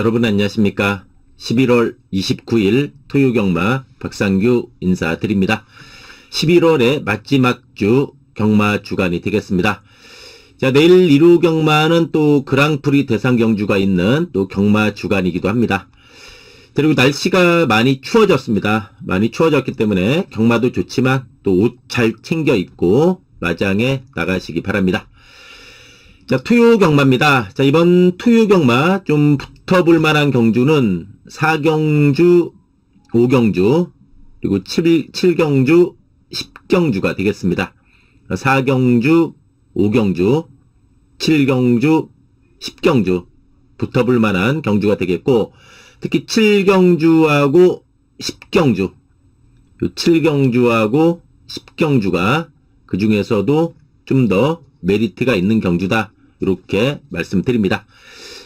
여러분 안녕하십니까? 11월 29일 토요경마 박상규 인사드립니다. 11월의 마지막 주 경마 주간이 되겠습니다. 자, 내일 1루 경마는 또 그랑프리 대상 경주가 있는 또 경마 주간이기도 합니다. 그리고 날씨가 많이 추워졌습니다. 많이 추워졌기 때문에 경마도 좋지만 또 옷 잘 챙겨 입고 마장에 나가시기 바랍니다. 자, 투유 경마입니다. 자, 이번 투유 경마 좀 붙어볼 만한 경주는 4경주, 5경주, 그리고 7, 7경주, 10경주가 되겠습니다. 4경주, 5경주, 7경주, 10경주 붙어볼 만한 경주가 되겠고, 특히 7경주하고 10경주, 7경주하고 10경주가 그 중에서도 좀 더 메리트가 있는 경주다. 이렇게 말씀드립니다.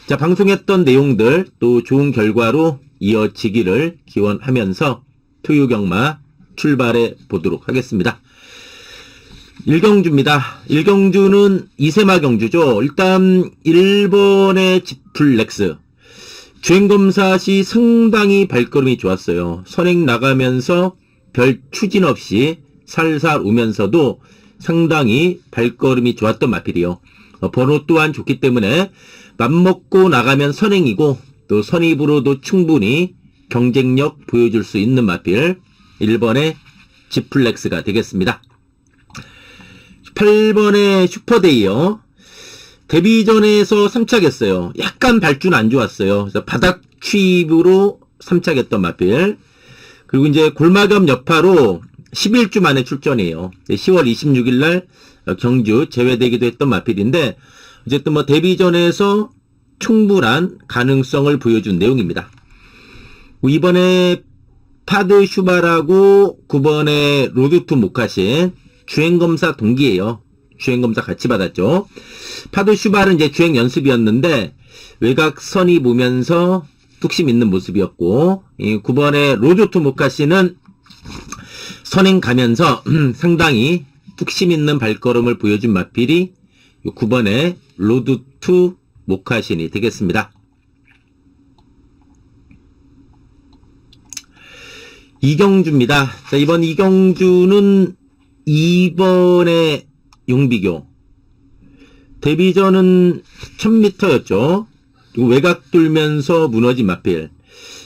자, 방송했던 내용들 또 좋은 결과로 이어지기를 기원하면서 토요경마 출발해 보도록 하겠습니다. 1경주입니다. 1경주는 이세마 경주죠. 일단 1번의 지플렉스. 주행검사 시 상당히 발걸음이 좋았어요. 선행 나가면서 별 추진 없이 살살 오면서도 상당히 발걸음이 좋았던 마필이요. 어, 번호 또한 좋기 때문에 맘먹고 나가면 선행이고 또 선입으로도 충분히 경쟁력 보여줄 수 있는 마필 1번의 지플렉스가 되겠습니다. 8번의 슈퍼데이요. 데뷔전에서 3착했어요. 약간 발주는 안 좋았어요. 그래서 바닥 취입으로 3착했던 마필. 그리고 이제 골마겸 여파로 11주 만에 출전이에요. 10월 26일 날 경주 제외되기도 했던 마필인데 어쨌든 뭐 데뷔전에서 충분한 가능성을 보여준 내용입니다. 이번에 파드 슈바라고 9번에 로드투 모카신 주행검사 동기예요. 주행검사 같이 받았죠. 파드 슈바는 이제 주행 연습이었는데 외곽선이 보면서 뚝심 있는 모습이었고 9번에 로드투 모카신은 선행 가면서 상당히 뚝심 있는 발걸음을 보여준 마필이 9번의 로드 투 모카신이 되겠습니다. 이경주입니다. 자, 이번 이경주는 2번의 용비교. 데뷔전은 1000m였죠. 그리고 외곽 돌면서 무너진 마필.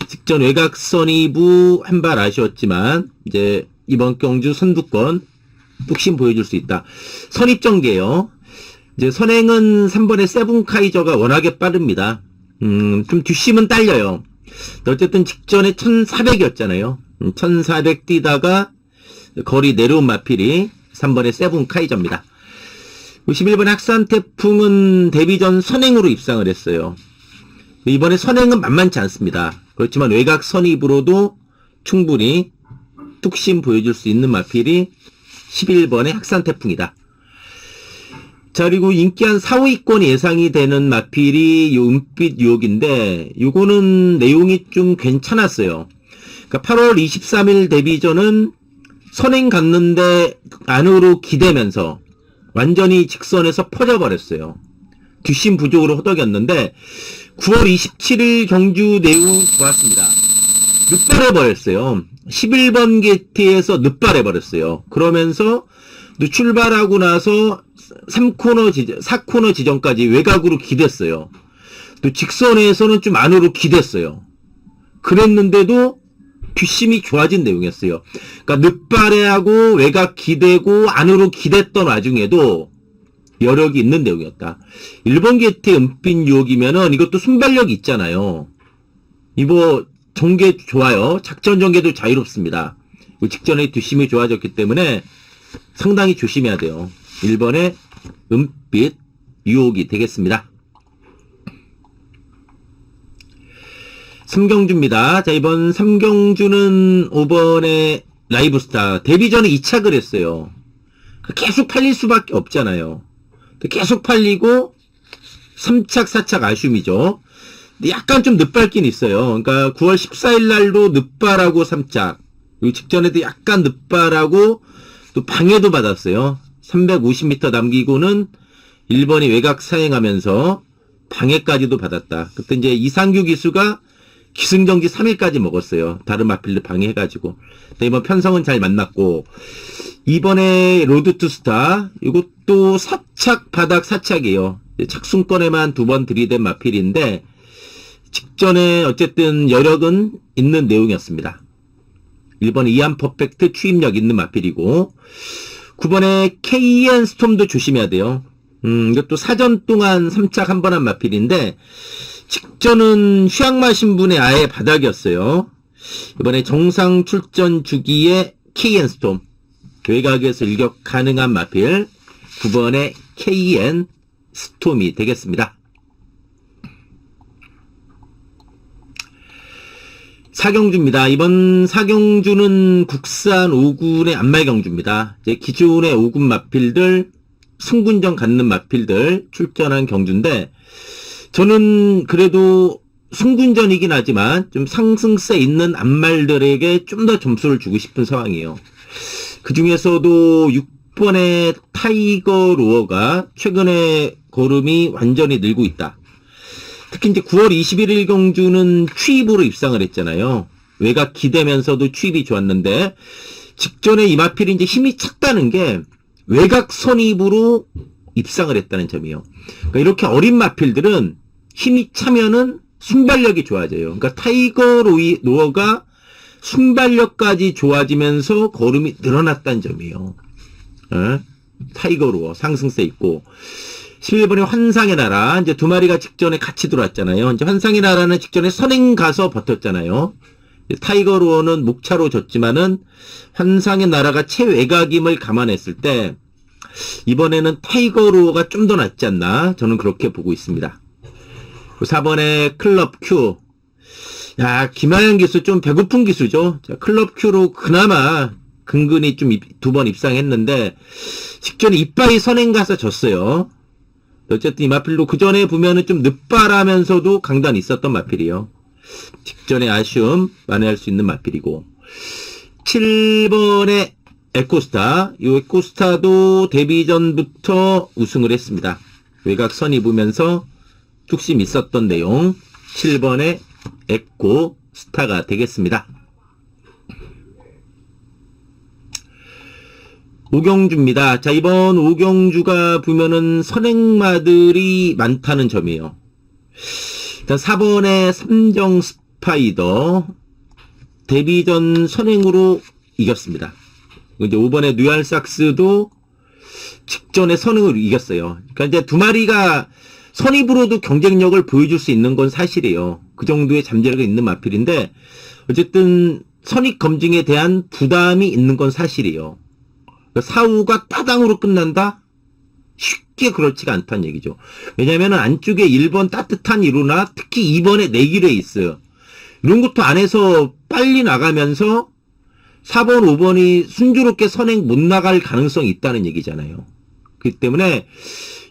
직전 외곽 선이부 한 발 아쉬웠지만, 이제 이번 경주 선두권 뚝심 보여줄 수 있다. 선입전개요. 이제 선행은 3번의 세븐카이저가 워낙에 빠릅니다. 음, 좀 뒷심은 딸려요. 어쨌든 직전에 1400이었잖아요. 1400 음, 뛰다가 거리 내려온 마필이 3번의 세븐카이저입니다. 51번 학산 태풍은 데뷔전 선행으로 입상을 했어요. 이번에 선행은 만만치 않습니다. 그렇지만 외곽 선입으로도 충분히 뚝심 보여줄 수 있는 마필이 11번의 학산 태풍이다. 자, 그리고 인기 한 4, 5위권 예상이 되는 마필이 요 은빛 유혹인데, 요거는 내용이 좀 괜찮았어요. 그러니까 8월 23일 데뷔전은 선행 갔는데 안으로 기대면서 완전히 직선에서 퍼져버렸어요. 뒷심 부족으로 허덕였는데 9월 27일 경주 내용 좋았습니다. 늦발해버렸어요. 11번 게티에서 늦발해버렸어요. 그러면서 출발하고 나서 3코너 지점, 4코너 지점까지 외곽으로 기댔어요. 또 직선에서는 좀 안으로 기댔어요. 그랬는데도 뒷심이 좋아진 내용이었어요. 그러니까 늦발해하고 외곽 기대고 안으로 기댔던 와중에도 여력이 있는 내용이었다. 1번 게티 은빛 유혹이면은 이것도 순발력이 있잖아요. 이거 전개 좋아요. 작전 전개도 자유롭습니다. 직전에 뒷심이 좋아졌기 때문에 상당히 조심해야 돼요. 1번의 은빛 유혹이 되겠습니다. 삼경주입니다. 자, 이번 삼경주는 5번의 라이브스타. 데뷔 전에 2착을 했어요. 계속 팔릴 수밖에 없잖아요. 계속 팔리고 3착, 4착 아쉬움이죠. 약간 좀 늦발긴 있어요. 그러니까 9월 14일 날도 늦발하고 3짝. 그리고 직전에도 약간 늦발하고 또 방해도 받았어요. 350m 남기고는 1번이 외곽 사행하면서 방해까지도 받았다. 그때 이제 이상규 기수가 기승정지 3일까지 먹었어요. 다른 마필들 방해해가지고. 근데 이번 편성은 잘 만났고, 이번에 로드 투스타, 이것도 사착, 바닥 사착이에요. 착순권에만 두 번 들이댄 마필인데, 직전에 어쨌든 여력은 있는 내용이었습니다. 1번 이안 퍼펙트 추임력 있는 마필이고, 9번에 KN 스톰도 조심해야 돼요. 음, 이것도 사전 동안 3착 한번 한 마필인데, 직전은 휴양마 신분의 아예 바닥이었어요. 이번에 정상 출전 주기에 KN 스톰, 외곽에서 일격 가능한 마필, 9번에 KN 스톰이 되겠습니다. 사경주입니다. 이번 사경주는 국산 5군의 안말경주입니다. 이제 기존의 5군 마필들, 승군전 갖는 마필들 출전한 경주인데, 저는 그래도 승군전이긴 하지만 좀 상승세 있는 안말들에게 좀 더 점수를 주고 싶은 상황이에요. 그 중에서도 6번의 타이거 로어가 최근에 걸음이 완전히 늘고 있다. 특히 이제 9월 21일 경주는 추입으로 입상을 했잖아요. 외곽 기대면서도 추입이 좋았는데 직전에 이마필이 이제 힘이 찼다는 게 외곽 선입으로 입상을 했다는 점이요. 그러니까 이렇게 어린 마필들은 힘이 차면은 순발력이 좋아져요. 그러니까 타이거 로이, 로어가 순발력까지 좋아지면서 걸음이 늘어났다는 점이에요. 에? 타이거 로어 상승세 있고 11번에 환상의 나라 이제 두 마리가 직전에 같이 들어왔잖아요. 이제 환상의 나라는 직전에 선행 가서 버텼잖아요. 타이거 로어는 목차로 졌지만은 환상의 나라가 최외곽임을 감안했을 때 이번에는 타이거 로어가 좀 더 낫지 않나 저는 그렇게 보고 있습니다. 4번에 클럽 큐. 야, 김하영 기수 좀 배고픈 기수죠. 자, 클럽 큐로 그나마 근근히 좀 두 번 입상했는데 직전에 이빠이 선행 가서 졌어요. 어쨌든 이 마필도 그 전에 보면은 좀 늦바라면서도 강단이 있었던 마필이에요. 직전에 아쉬움 만회할 수 있는 마필이고 7번에 에코스타 이 에코스타도 데뷔 전부터 우승을 했습니다. 외곽선 입으면서 툭심 있었던 내용 7번의 에코스타가 되겠습니다. 오경주입니다. 자, 이번 오경주가 보면은 선행마들이 많다는 점이에요. 일단 4번의 삼정 스파이더 데뷔전 선행으로 이겼습니다. 이제 5번의 뉴알삭스도 직전에 선행으로 이겼어요. 그러니까 이제 두 마리가 선입으로도 경쟁력을 보여줄 수 있는 건 사실이에요. 그 정도의 잠재력이 있는 마필인데 어쨌든 선입 검증에 대한 부담이 있는 건 사실이에요. 사후가 따당으로 끝난다? 쉽게 그렇지가 않다는 얘기죠. 왜냐하면 안쪽에 1번 따뜻한 이루나 특히 2번에 내기에 있어요. 이런 것도 안에서 빨리 나가면서 4번, 5번이 순조롭게 선행 못 나갈 가능성이 있다는 얘기잖아요. 그렇기 때문에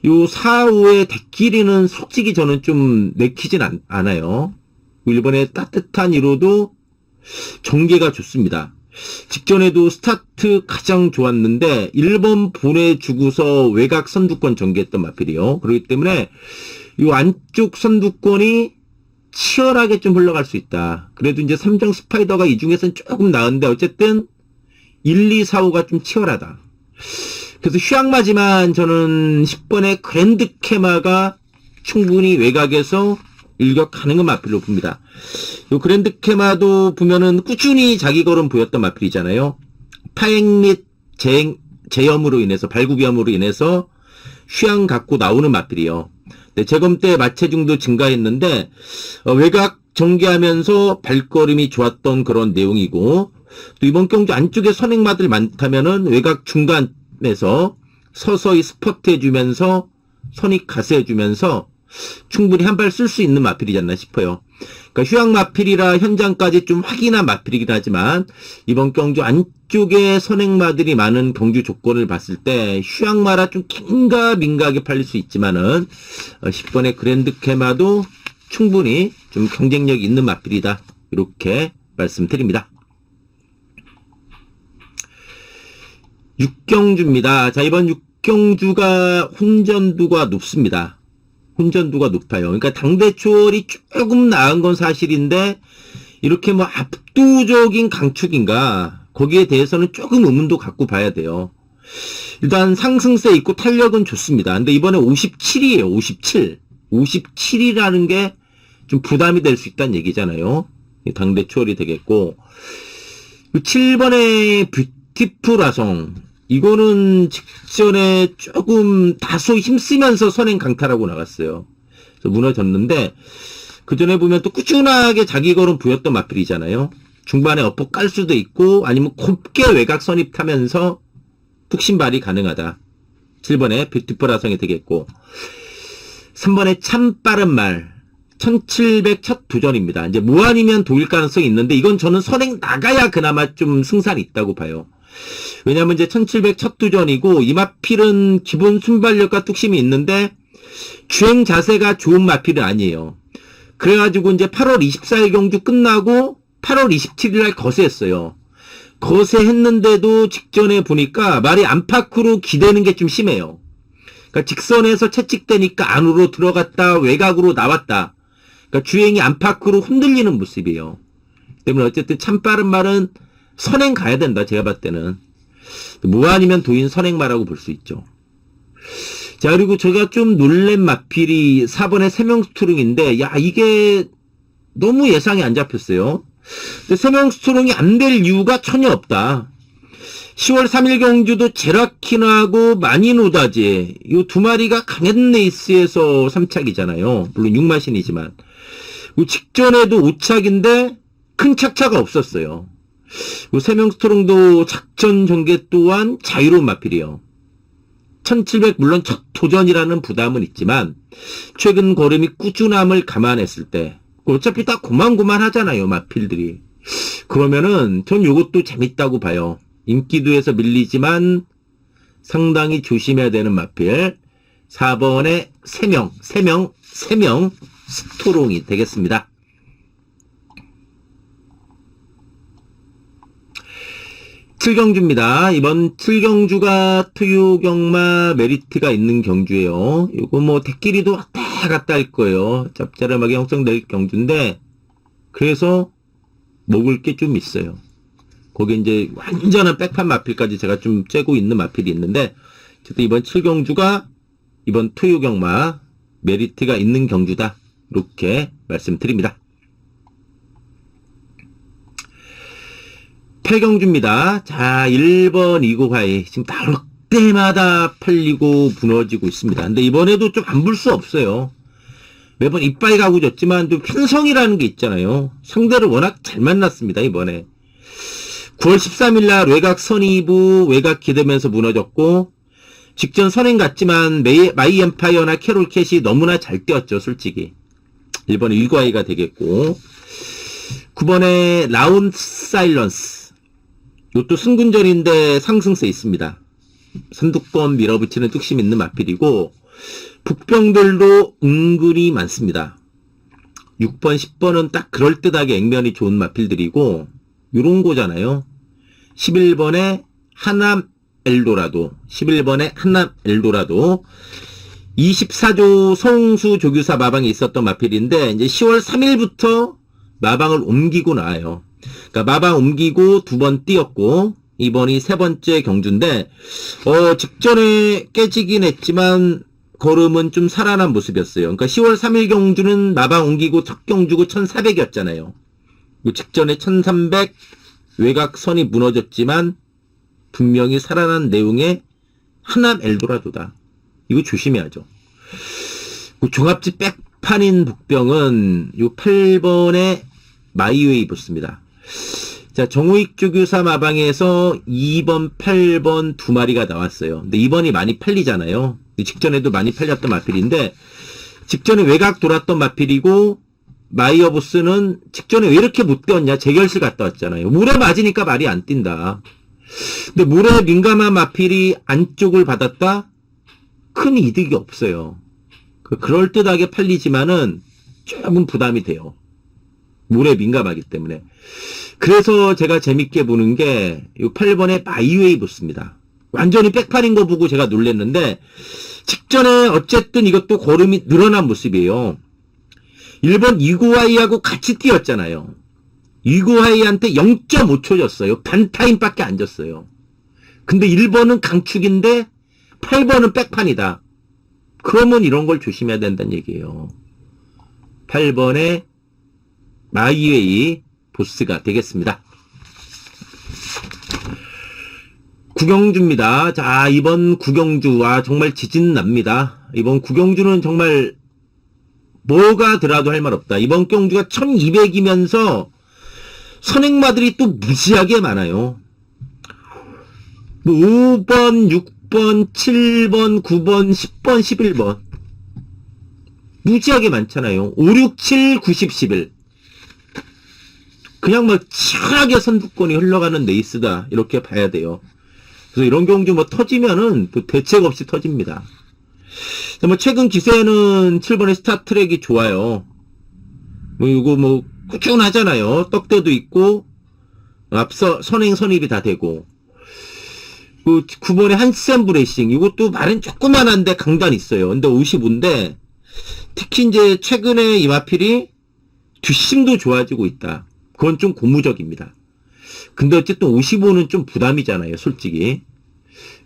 요 4호의 대끼리는 솔직히 저는 좀 내키진 않, 않아요. 1번의 따뜻한 1호도 전개가 좋습니다. 직전에도 스타트 가장 좋았는데 1번 보내주고서 외곽 선두권 전개했던 마필이요. 그렇기 때문에 이 안쪽 선두권이 치열하게 좀 흘러갈 수 있다. 그래도 이제 3정 스파이더가 이 중에서는 조금 나은데 어쨌든 1, 2, 4, 5가 좀 치열하다. 그래서 휴양마지만 저는 10번의 그랜드 케마가 충분히 외곽에서 일격 가능한 마필로 봅니다. 요 그랜드 케마도 보면은 꾸준히 자기 걸음 보였던 마필이잖아요. 파행 및 재, 재염으로 인해서 발굽염으로 인해서 휴양 갖고 나오는 마필이요. 네, 재검 때 마체중도 증가했는데 어, 외곽 전개하면서 발걸음이 좋았던 그런 내용이고 또 이번 경주 안쪽에 선행마들 많다면은 외곽 중간에서 서서히 스퍼트 해주면서 선익 가세해주면서 충분히 한 발 쓸 수 있는 마필이지 않나 싶어요. 그러니까 휴양 마필이라 현장까지 좀 확인한 마필이긴 하지만 이번 경주 안쪽에 선행마들이 많은 경주 조건을 봤을 때 휴양마라 좀 긴가 민가하게 팔릴 수 있지만은 10번의 그랜드 케마도 충분히 좀 경쟁력 있는 마필이다. 이렇게 말씀드립니다. 육경주입니다. 자, 이번 육경주가 혼전도가 높습니다. 혼전도가 높아요. 그러니까 당대초월이 조금 나은 건 사실인데 이렇게 뭐 압도적인 강축인가 거기에 대해서는 조금 의문도 갖고 봐야 돼요. 일단 상승세 있고 탄력은 좋습니다. 근데 이번에 57이에요. 57. 57이라는 게 좀 부담이 될 수 있다는 얘기잖아요. 당대 초월이 되겠고 7번의 뷰티풀 아성 이거는 직전에 조금 다소 힘쓰면서 선행 강타라고 나갔어요. 그래서 무너졌는데 그 전에 보면 또 꾸준하게 자기 걸음 보였던 마필이잖아요. 중반에 엎어 깔 수도 있고 아니면 곱게 외곽 선입 타면서 푹신발이 가능하다. 7번에 뷰티풀 아성이 되겠고 3번에 참 빠른 말 1700 첫 도전입니다. 이제 무한이면 도일 가능성이 있는데 이건 저는 선행 나가야 그나마 좀 승산이 있다고 봐요. 왜냐면 이제 1700 첫 도전이고 이 마필은 기본 순발력과 뚝심이 있는데 주행 자세가 좋은 마필은 아니에요. 그래가지고 이제 8월 24일 경주 끝나고 8월 27일 날 거세했어요. 거세했는데도 직전에 보니까 말이 안팎으로 기대는 게 좀 심해요. 그러니까 직선에서 채찍대니까 안으로 들어갔다 외곽으로 나왔다. 그러니까 주행이 안팎으로 흔들리는 모습이에요. 때문에 어쨌든 참 빠른 말은 선행 가야 된다. 제가 봤을 때는 무한이면 도인 선행마라고 볼 수 있죠. 자 그리고 제가 좀 놀랜 마필이 4번의 세명스트롱인데 야 이게 너무 예상이 안 잡혔어요. 세명스트롱이 안 될 이유가 전혀 없다. 10월 3일 경주도 제라키나하고 마니노다제 이 두 마리가 강한 레이스에서 3착이잖아요. 물론 6마신이지만 이 직전에도 5착인데 큰 착차가 없었어요. 이 세명스트롱도 작전 전개 또한 자유로운 마필이에요. 1700 물론 첫 도전이라는 부담은 있지만 최근 걸음이 꾸준함을 감안했을 때 어차피 다 고만고만 하잖아요 마필들이. 그러면은 전 요것도 재밌다고 봐요. 인기도에서 밀리지만 상당히 조심해야 되는 마필. 4번에 3명 3명 3명 스토롱이 되겠습니다 칠경주입니다. 이번 칠경주가 투유경마 메리트가 있는 경주예요. 이거 뭐 대끼리도 왔다 갔다 할 거예요. 짭짤하게 형성될 경주인데 그래서 먹을 게 좀 있어요. 거기 이제 완전한 백판 마필까지 제가 좀 째고 있는 마필이 있는데 어쨌든 이번 칠경주가 이번 투유경마 메리트가 있는 경주다. 이렇게 말씀드립니다. 8경주입니다. 자, 1번 이고하이. 지금 다를 때마다 팔리고 무너지고 있습니다. 근데 이번에도 좀 안 볼 수 없어요. 매번 이빨 가고 졌지만 또 편성이라는 게 있잖아요. 상대를 워낙 잘 만났습니다, 이번에. 9월 13일 날 외곽 선이부 외곽 기대면서 무너졌고, 직전 선행 같지만 메이, 마이 엠파이어나 캐롤 캣이 너무나 잘 뛰었죠, 솔직히. 1번에 일과이가 되겠고, 9번에 라운 사일런스. 이것도 승군전인데 상승세 있습니다. 선두권 밀어붙이는 뚝심 있는 마필이고 북병들도 은근히 많습니다. 6번, 10번은 딱 그럴듯하게 액면이 좋은 마필들이고 요런 거잖아요. 11번에 하남 엘도라도 11번에 하남 엘도라도 24조 성수 조교사 마방에 있었던 마필인데 이제 10월 3일부터 마방을 옮기고 나와요. 그러니까 마방 옮기고 두 번 뛰었고 이번이 세 번째 경주인데 어 직전에 깨지긴 했지만 걸음은 좀 살아난 모습이었어요. 그러니까 10월 3일 경주는 마방 옮기고 첫 경주고 1400이었잖아요. 직전에 1300 외곽선이 무너졌지만 분명히 살아난 내용의 하남 엘도라도다. 이거 조심해야죠. 그 종합지 백판인 북병은 요 8번의 마이웨이브스입니다. 자, 정우익 주교사 마방에서 2번, 8번 두 마리가 나왔어요. 근데 2번이 많이 팔리잖아요. 직전에도 많이 팔렸던 마필인데, 직전에 외곽 돌았던 마필이고, 마이어보스는 직전에 왜 이렇게 못 뛰었냐? 재결실 갔다 왔잖아요. 물에 맞으니까 말이 안 뛴다. 근데 물에 민감한 마필이 안쪽을 받았다? 큰 이득이 없어요. 그 그럴듯하게 팔리지만은 조금 부담이 돼요. 물에 민감하기 때문에. 그래서 제가 재밌게 보는 게, 이 8번의 마이웨이브스입니다. 완전히 백판인 거 보고 제가 놀랬는데, 직전에 어쨌든 이것도 고름이 늘어난 모습이에요. 일본 이구아이하고 같이 뛰었잖아요. 이구아이한테 0.5초 졌어요. 반타임밖에 안 졌어요. 근데 1번은 강축인데 8번은 백판이다. 그러면 이런 걸 조심해야 된다는 얘기예요. 8번에 마이웨이 보스가 되겠습니다. 구경주입니다. 자, 이번 구경주 와 정말 지진 납니다. 이번 구경주는 정말 뭐가 들어도 할 말 없다. 이번 경주가 1200이면서 선행마들이 또 무지하게 많아요. 뭐 5번, 6번, 7번, 9번, 10번, 11번. 무지하게 많잖아요. 5, 6, 7, 90, 11. 그냥 뭐 치열하게 선두권이 흘러가는 레이스다. 이렇게 봐야 돼요. 그래서 이런 경주 뭐 터지면은 또 대책 없이 터집니다. 뭐 최근 기세는 7번의 스타트랙이 좋아요. 뭐 이거 뭐 꾸준하잖아요. 떡대도 있고 앞서 선행 선입이 다 되고 그 9번의 한샘 브레이싱 이것도 말은 조그만한데 강단 있어요. 근데 55인데 특히 이제 최근에 이마필이 뒷심도 좋아지고 있다. 그건 좀 고무적입니다. 근데 어쨌든 55는 좀 부담이잖아요, 솔직히.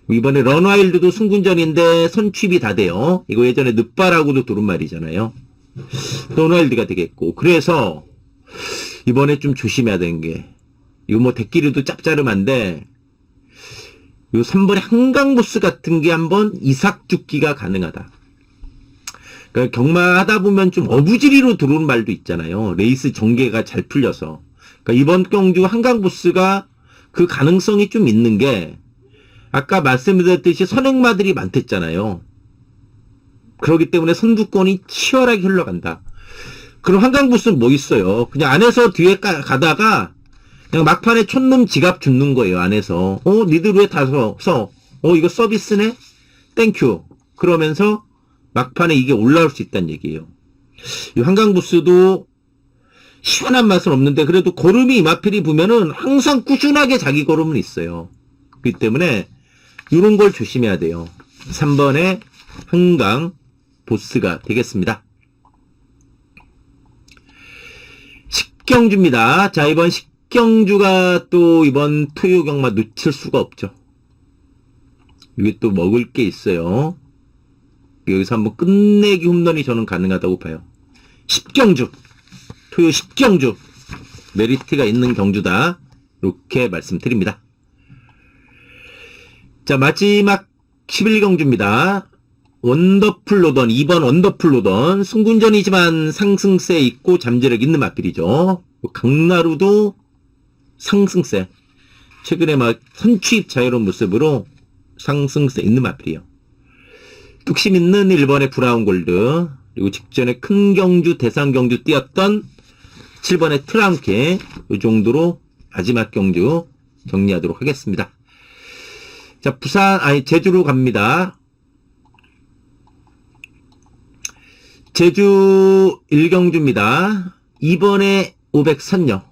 이번에 런와일드도 승군전인데 선취입이 다 돼요. 이거 예전에 늑바라고도 들은 말이잖아요. 런와일드가 되겠고. 그래서 이번에 좀 조심해야 되는 게 이거 뭐 대끼리도 짭짤름한데 요 3번의 한강보스 같은 게 한번 이삭 죽기가 가능하다. 그러니까 경마하다 보면 좀 어부지리로 들어오는 말도 있잖아요. 레이스 전개가 잘 풀려서. 그러니까 이번 경주 한강보스가 그 가능성이 좀 있는 게 아까 말씀드렸듯이 선행마들이 많댔잖아요. 그렇기 때문에 선두권이 치열하게 흘러간다. 그럼 한강보스는 뭐 있어요? 그냥 안에서 뒤에 가, 가다가 그냥 막판에 촌놈 지갑 줍는 거예요. 안에서. 어, 니들 왜 다 서? 어, 이거 서비스네? 땡큐. 그러면서 막판에 이게 올라올 수 있다는 얘기예요. 이 한강부스도 시원한 맛은 없는데 그래도 걸음이 이마필이 보면은 항상 꾸준하게 자기 걸음은 있어요. 그렇기 때문에 이런 걸 조심해야 돼요. 3번에 한강 보스가 되겠습니다. 식경주입니다. 자, 이번 식경주가 또 이번 토요 경마 놓칠 수가 없죠. 이게 또 먹을 게 있어요. 여기서 한번 끝내기 홈런이 저는 가능하다고 봐요. 10경주. 토요 10경주. 메리트가 있는 경주다. 이렇게 말씀드립니다. 자, 마지막 11경주입니다. 원더풀 로던, 2번 원더풀 로던. 승군전이지만 상승세 있고 잠재력 있는 마필이죠. 강나루도 상승세. 최근에 막 선취입 자유로운 모습으로 상승세 있는 마필이에요. 뚝심 있는 1번의 브라운 골드, 그리고 직전에 큰 경주, 대상 경주 뛰었던 7번의 트랑케, 이 정도로 마지막 경주 정리하도록 하겠습니다. 자, 부산, 아니, 제주로 갑니다. 제주 1경주입니다. 이번에 500 선녀.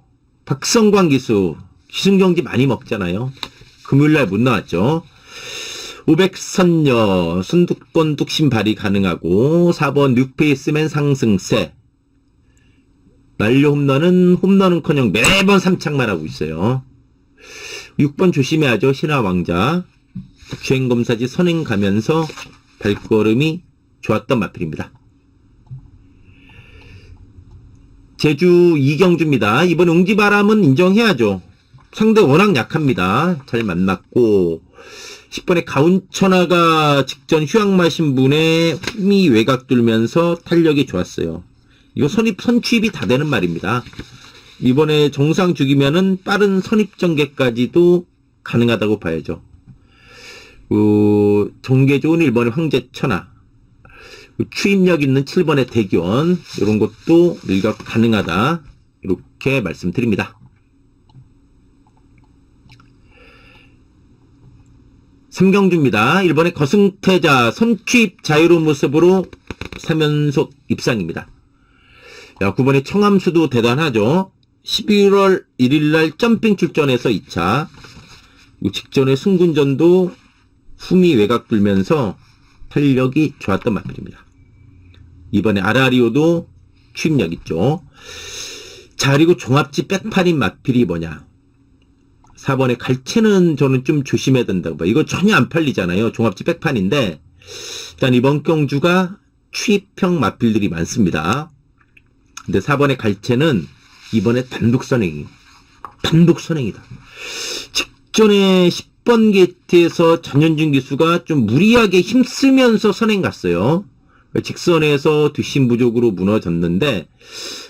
박성광 기수, 기승경지 많이 먹잖아요. 금요일날 못 나왔죠. 500선녀, 순두권 뚝심 발휘 가능하고, 4번 뉴페이스맨 상승세. 만료 홈런은, 홈런은 커녕 매번 3창만 하고 있어요. 6번 조심해야죠. 신화왕자. 주행검사지 선행 가면서 발걸음이 좋았던 마필입니다. 제주 이경주입니다. 이번 웅지바람은 인정해야죠. 상대 워낙 약합니다. 잘 만났고 10번에 가운천하가 직전 휴양 마 신 분의 힘이 외곽 돌면서 탄력이 좋았어요. 이거 선입 선취입이 다 되는 말입니다. 이번에 정상 죽이면은 빠른 선입 전개까지도 가능하다고 봐야죠. 그 정계 좋은 1번의 황제천하 그 추임력 있는 7번의 대기원 이런 것도 일각 가능하다 이렇게 말씀드립니다. 삼경주입니다. 1번의 거승태자 선취입 자유로운 모습으로 3연속 입상입니다. 야, 9번의 청암수도 대단하죠. 11월 1일날 점핑 출전해서 2차 직전의 승군전도 흠이 외곽 들면서 활력이 좋았던 마필입니다. 이번에 아라리오도 추임력 있죠. 자, 그리고 종합지 백팔인 마필이 뭐냐? 4번에 갈채는 저는 좀 조심해야 된다고 봐요. 이거 전혀 안 팔리잖아요. 종합지 백판인데, 일단 이번 경주가 취입형 마필들이 많습니다. 근데 4번의 갈채는 이번에 단독 선행이, 단독 선행이다. 직전에 10번 게이트에서 전현준 기수가 좀 무리하게 힘쓰면서 선행 갔어요. 직선에서 뒷심 부족으로 무너졌는데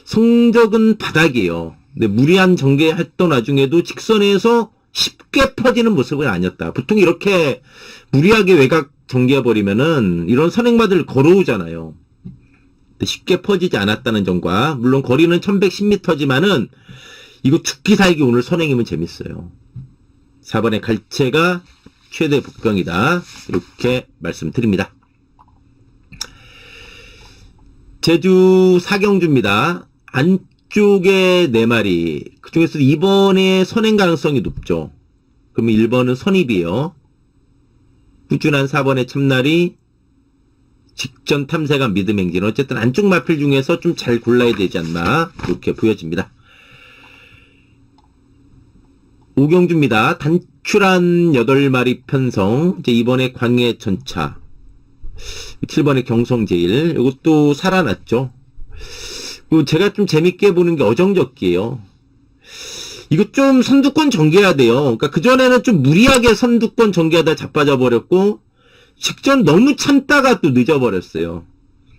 성적은 바닥이에요. 근데 무리한 전개했던 와중에도 직선에서 쉽게 퍼지는 모습은 아니었다. 보통 이렇게 무리하게 외곽 전개해버리면은 이런 선행마들 걸어오잖아요. 쉽게 퍼지지 않았다는 점과 물론 거리는 1110m지만은 이거 죽기 살기 오늘 선행이면 재밌어요. 4번의 갈채가 최대 복병이다. 이렇게 말씀드립니다. 제주 사경주입니다. 안 쪽에 네 마리. 그 중에서 2번의 선행 가능성이 높죠. 그러면 1번은 선입이에요. 꾸준한 4번의 참날이 직전 탐색한 믿음 행진. 어쨌든 안쪽 마필 중에서 좀 잘 골라야 되지 않나. 이렇게 보여집니다. 오경주입니다. 단출한 8마리 편성. 이제 이번에 광해 전차. 7번의 경성제일. 이것도 살아났죠. 제가 좀 재밌게 보는 게 어정적기예요. 이거 좀 선두권 전개해야 돼요. 그러니까 그전에는 좀 무리하게 선두권 전개하다 자빠져 버렸고, 직전 너무 참다가 또 늦어버렸어요.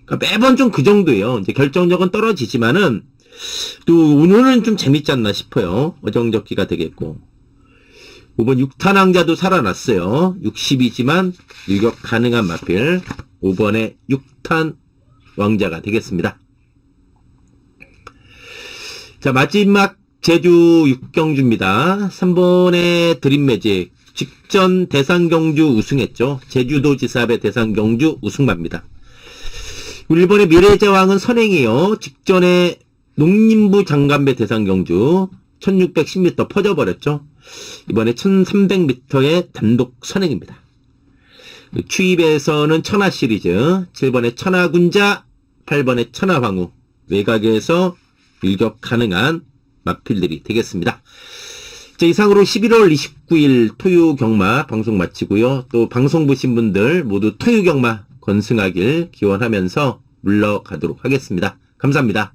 그러니까 매번 좀 그 정도예요. 이제 결정력은 떨어지지만은, 또 오늘은 좀 재밌지 않나 싶어요. 어정적기가 되겠고. 5번 6탄 왕자도 살아났어요. 60이지만 유격 가능한 마필 5번의 6탄 왕자가 되겠습니다. 자 마지막 제주 6경주입니다. 3번의 드림매직 직전 대상경주 우승했죠. 제주도 지사의 대상경주 우승마입니다. 1번의 미래제왕은 선행이에요. 직전에 농림부 장관배 대상경주 1610m 퍼져버렸죠. 이번에 1300m의 단독 선행입니다. 추입에서는 천하 시리즈, 7번의 천하군자, 8번의 천하황후, 외곽에서 일격 가능한 마필들이 되겠습니다. 자, 이상으로 11월 29일 토요 경마 방송 마치고요. 또 방송 보신 분들 모두 토요 경마 건승하길 기원하면서 물러가도록 하겠습니다. 감사합니다.